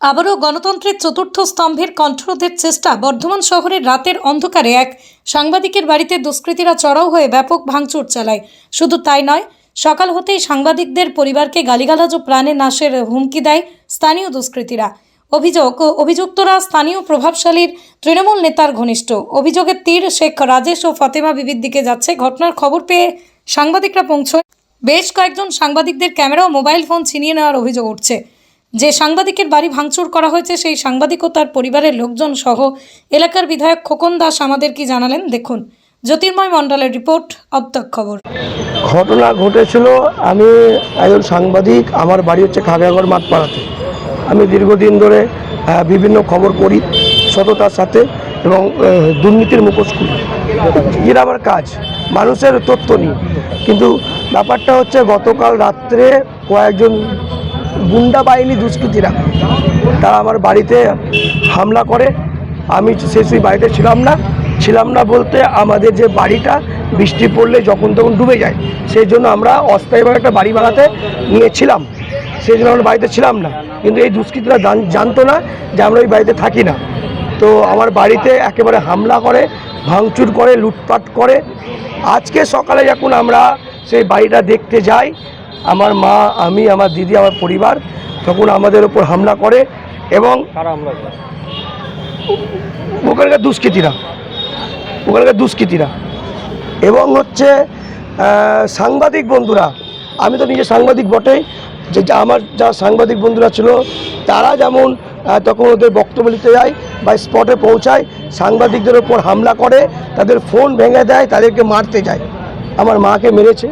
আবারও গণতন্ত্রের চতুর্থ স্তম্ভের কণ্ঠরোধের চেষ্টা বর্ধমান শহরের রাতের অন্ধকারে এক সাংবাদিকের বাড়িতে দুষ্কৃতীরা চড়াও হয়ে ব্যাপক ভাঙচুর চালায়। শুধু তাই নয়, সকাল হতেই সাংবাদিকদের পরিবারকে গালিগালাজ ও প্রাণে নাশের হুমকি দেয় স্থানীয় দুষ্কৃতীরা। অভিযোগ, অভিযুক্তরা স্থানীয় প্রভাবশালীর তৃণমূল নেতার ঘনিষ্ঠ। অভিযোগের তীর, শেখ, রাজেশ ও ফাতেমা বিবির দিকে যাচ্ছে। ঘটনার খবর পেয়ে সাংবাদিকরা পৌঁছয়। বেশ কয়েকজন সাংবাদিকদের ক্যামেরা ও মোবাইল ফোন ছিনিয়ে নেওয়ার অভিযোগ উঠছে। যে সাংবাদিকের বাড়ি ভাঙচুর করা হয়েছে, সেই সাংবাদিক ও তার পরিবারের লোকজন সহ এলাকার বিধায়ক খোকন দাস আমাদের কি জানালেন? দেখুন, জ্যোতির্ময় মণ্ডলের রিপোর্ট, অবতক খবর। ঘটনা ঘটেছিল, আমি একজন সাংবাদিক, আমার বাড়ি হচ্ছে খাগড়াগড় মাঠপাড়াতে। আমি দীর্ঘদিন ধরে বিভিন্ন খবর পড়ি সততার সাথে এবং দুর্নীতির মুখোশ খুলি। এটা আমার কাজ, মানুষের তথ্য নিই। কিন্তু ব্যাপারটা হচ্ছে, গতকাল রাত্রে কয়েকজন গুন্ডা বাহিনী দুষ্কৃতীরা। তারা আমার বাড়িতে হামলা করে। আমি সেই বাড়িতে ছিলাম না। ছিলাম না বলতে আমাদের যে বাড়িটা, বৃষ্টি পড়লে যখন তখন ডুবে যায়। সেই জন্য আমরা অস্থায়ীভাবে একটা বাড়ি বানাতে নিয়েছিলাম। সেই জন্য আমরা বাড়িতে ছিলাম না। কিন্তু এই দুষ্কৃতীরা জানতো না যে আমরা ওই বাড়িতে থাকি না। তো আমার বাড়িতে একেবারে হামলা করে, ভাঙচুর করে, লুটপাট করে। আজকে সকালে যখন আমরা সেই বাড়িটা দেখতে যাই আমার মা আমি আমার দিদি আমার পরিবার তখন আমাদের ওপর হামলা করে এবং ওখানকার দুষ্কৃতীরা ওখানকার দুষ্কৃতীরা। এবং হচ্ছে সাংবাদিক বন্ধুরা আমি তো নিজে সাংবাদিক বটেই যে যা আমার যা সাংবাদিক বন্ধুরা ছিল তারা যেমন তখন ওদের বক্তব্য নিতে যায় বা স্পটে পৌঁছায় সাংবাদিকদের ওপর হামলা করে তাদের ফোন ভেঙে দেয় তাদেরকে মারতে যায়। আমার মাকে মেরেছে।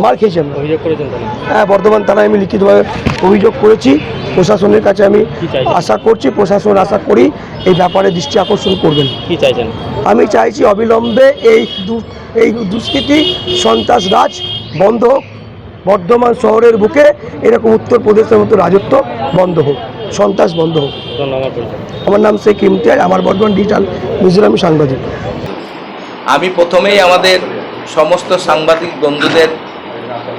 মার খেয়েছে আমি। অভিযোগ করেছেন হ্যাঁ বর্ধমান থানায় আমি লিখিতভাবে অভিযোগ করেছি। প্রশাসনের কাছে আমি আশা করছি প্রশাসন আশা করি এই ব্যাপারে দৃষ্টি আকর্ষণ করবেন। কি চাইছেন? আমি চাইছি অবিলম্বে এই দু- এই দুষ্কৃতি সন্ত্রাস রাজ বন্ধ হোক। বর্ধমান শহরের বুকে এরকম উত্তরপ্রদেশের মতো রাজত্ব বন্ধ হোক সন্ত্রাস বন্ধ হোক। আমার নাম শেখ ইমতিয়াজ আমার বর্ধমান ডিজিটাল মিজোরামি সাংবাদিক। আমি প্রথমেই আমাদের সমস্ত সাংবাদিক বন্ধুদের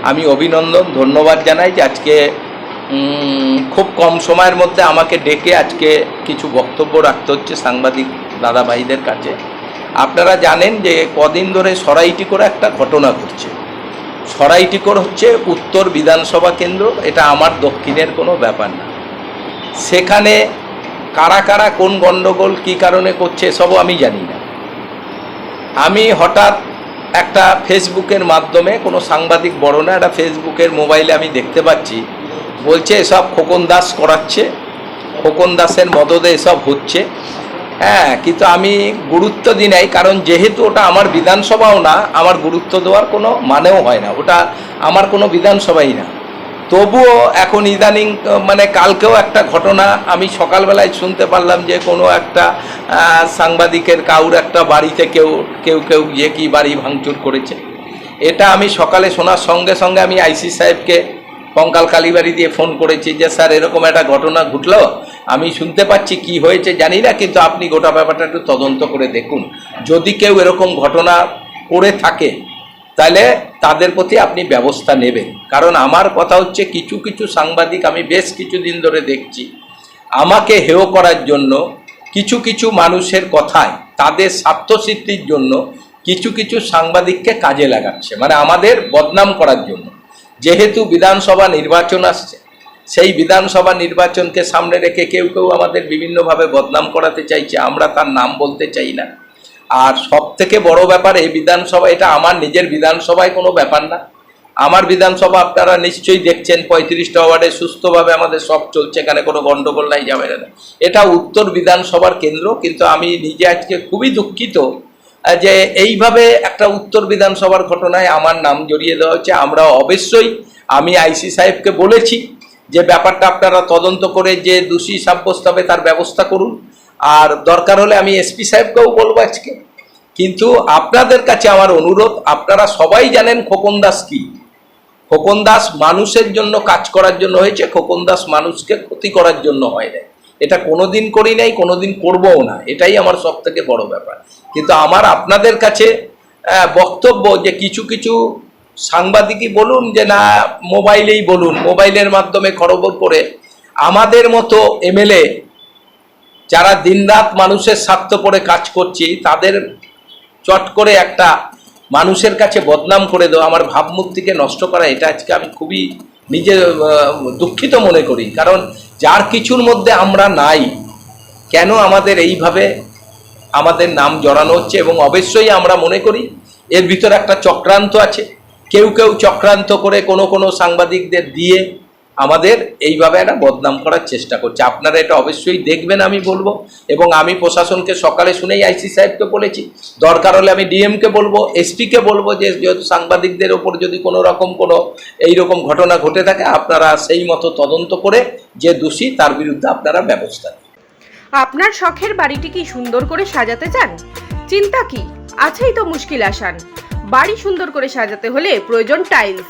আমি অভিনন্দন, ধন্যবাদ জানাই যে আজকে খুব কম সময়ের মধ্যে আমাকে ডেকে আজকে কিছু বক্তব্য রাখতে হচ্ছে সাংবাদিক দাদা ভাইদের কাছে। আপনারা জানেন যে কদিন ধরে সরাইটি করে একটা ঘটনা ঘটছে। সরাইটিকর হচ্ছে উত্তর বিধানসভা কেন্দ্র, এটা আমার দক্ষিণের কোনো ব্যাপার না। সেখানে কারা কারা কোন গণ্ডগোল, কী কারণে করছে, এসবও আমি জানি না। আমি হঠাৎ একটা ফেসবুকের মাধ্যমে, কোনো সাংবাদিক বড় না, একটা ফেসবুকের মোবাইলে আমি দেখতে পাচ্ছি, বলছে এসব খোকন দাস করাচ্ছে, খোকন দাসের মদদে এসব হচ্ছে। হ্যাঁ কিন্তু আমি গুরুত্ব দিই নাই, কারণ যেহেতু ওটা আমার বিধানসভাও না, আমার গুরুত্ব দেওয়ার কোনো মানেও হয় না। ওটা আমার কোনো বিধানসভাই না। তবুও এখন ইদানিং মানে কালকেও একটা ঘটনা আমি সকালবেলায় শুনতে পারলাম যে কোনো একটা সাংবাদিকের কাউর একটা বাড়িতে কেউ কেউ কেউ গিয়ে কি বাড়ি ভাঙচুর করেছে। এটা আমি সকালে শোনার সঙ্গে সঙ্গে আমি আইসি সাহেবকে কঙ্কাল কালীবাড়ি দিয়ে ফোন করেছি যে, স্যার, এরকম একটা ঘটনা ঘটলো। আমি শুনতে পাচ্ছি কি হয়েছে, জানি না, কিন্তু আপনি গোটা ব্যাপারটা একটু তদন্ত করে দেখুন। যদি কেউ এরকম ঘটনা করে থাকে, তাহলে তাদের প্রতি আপনি ব্যবস্থা নেবেন। কারণ আমার কথা হচ্ছে, কিছু কিছু সাংবাদিক আমি বেশ কিছুদিন ধরে দেখছি, আমাকে হেয় করার জন্য কিছু কিছু মানুষের কথায়, তাদের স্বার্থসিদ্ধির জন্য কিছু কিছু সাংবাদিককে কাজে লাগাচ্ছে। মানে আমাদের বদনাম করার জন্য। যেহেতু বিধানসভা নির্বাচন আসছে, সেই বিধানসভা নির্বাচনকে সামনে রেখে কেউ কেউ আমাদের বিভিন্নভাবে বদনাম করাতে চাইছে, আমরা তার নাম বলতে চাই না। আর সব থেকে বড় ব্যাপার, এই বিধানসভা, এটা আমার নিজের বিধানসভায় কোনো ব্যাপার না। আমার বিধানসভা আপনারা নিশ্চয়ই দেখছেন, পঁয়ত্রিশটা ওয়ার্ডে সুস্থভাবে আমাদের সব চলছে, এখানে কোনো গণ্ডগোল নাই যাবে না এটা উত্তর বিধানসভার কেন্দ্র, কিন্তু আমি নিজে আজকে খুবই দুঃখিত যে এইভাবে একটা উত্তর বিধানসভার ঘটনায় আমার নাম জড়িয়ে দেওয়া হচ্ছে আমরা অবশ্যই, আমি আইসি সাহেবকে বলেছি যে ব্যাপারটা আপনারা তদন্ত করে যে দোষী সাব্যস্ত হবে তার ব্যবস্থা করুন। আর দরকার হলে আমি এসপি সাহেবকেও বলব আজকে। কিন্তু আপনাদের কাছে আমার অনুরোধ, আপনারা সবাই জানেন খোকন দাস কি? খোকন দাস মানুষের জন্য কাজ করার জন্য হয়েছে, খোকন দাস মানুষকে ক্ষতি করার জন্য হয় না এটা কোনোদিন করি নাই, কোনোদিন করবও না, এটাই আমার সব থেকে বড় ব্যাপার। কিন্তু আমার আপনাদের কাছে বক্তব্য যে কিছু কিছু সাংবাদিকই বলুন, যে না, মোবাইলেই বলুন, মোবাইলের মাধ্যমে খরবর করে আমাদের মতো এমএলএ যারা দিনরাত মানুষের স্বার্থ পরে কাজ করছি, তাদের চট করে একটা মানুষের কাছে বদনাম করে দেওয়া, আমার ভাবমূর্তিকে নষ্ট করা, এটা আজকে আমি খুবই নিজে দুঃখিত মনে করি। কারণ যার কিছুর মধ্যে আমরা নাই, কেন আমাদের এইভাবে আমাদের নাম জড়ানো হচ্ছে? এবং অবশ্যই আমরা মনে করি এর ভিতরে একটা চক্রান্ত আছে। কেউ কেউ চক্রান্ত করে কোনো কোনো সাংবাদিকদের দিয়ে আমাদের এইভাবে একটা বদনাম করার চেষ্টা করছে। আপনারা এটা অবশ্যই দেখবেন, আমি বলব। এবং আমি প্রশাসনকে সকালে শুনেই আইসি সাহেবকে বলেছি, দরকার হলে আমি ডিএমকে বলব, এসপিকে বলব যে, যেহেতু সাংবাদিকদের ওপর যদি কোনো রকম কোনো এইরকম ঘটনা ঘটে থাকে, আপনারা সেই মতো তদন্ত করে যে দোষী, তার বিরুদ্ধে আপনারা ব্যবস্থা। আপনার শখের বাড়িটি কি সুন্দর করে সাজাতে চান? চিন্তা কি? আছেই তো মুশকিল আসান। বাড়ি সুন্দর করে সাজাতে হলে প্রয়োজন টাইলস।